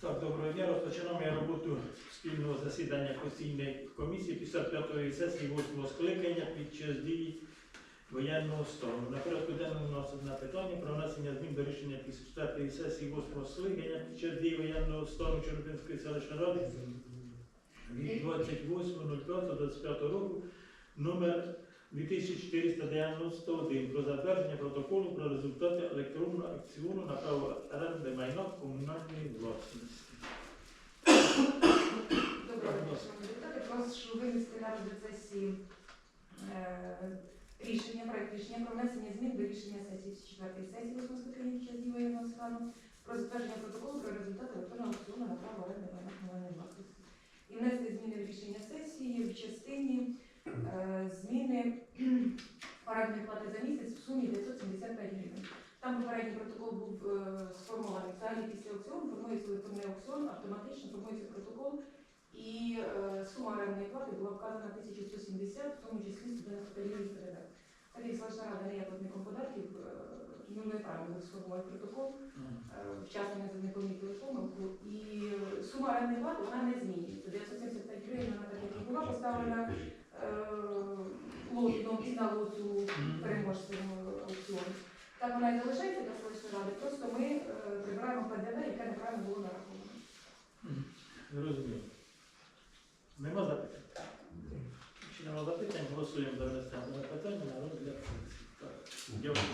Так, доброго дня. Розпочинаємо я роботу спільного засідання постійної комісії 55-ї сесії 8 скликання під час дії воєнного стану. На порядку денному у нас одне питання про внесення змін до рішення 54-ї сесії 8 скликання під час дії воєнного стану Чорнобинської селищної ради від е. 28.05.25 року номер 2491 про затвердження протоколу про результати електронного акціону на комунальної власності. Доброго дня, шановні депутати. Прошу винести на розгляд сесії е, рішення, проект рішення про внесення змін до рішення сесії 4 сесії 8 скликання під час воєнного стану про затвердження протоколу про результати електронного аукціону на право оренди майна комунальної власності. І внести зміни в рішення сесії в частині е, зміни орендної плати за місяць в сумі 975 гривень. Там попередній протокол був е, Взагалі після аукціону формується електронний аукціон, автоматично формується протокол. І е, сума орендної плати була вказана 1170, в тому числі студент категорії середа. Так як Селищна рада не є платником податків, е, ми не правильно сформувати протокол, е, вчасно не замітили помилку. І е, сума орендної плати вона не змінюється. 975 гривень вона так як і була поставлена е, лотом і на лоту переможцем аукціону. Так вона і залишається для селищної ради, просто ми Зрозуміло. Нема запитань? Якщо нема запитань, голосуємо за внесення питання на розгляд. Дякую.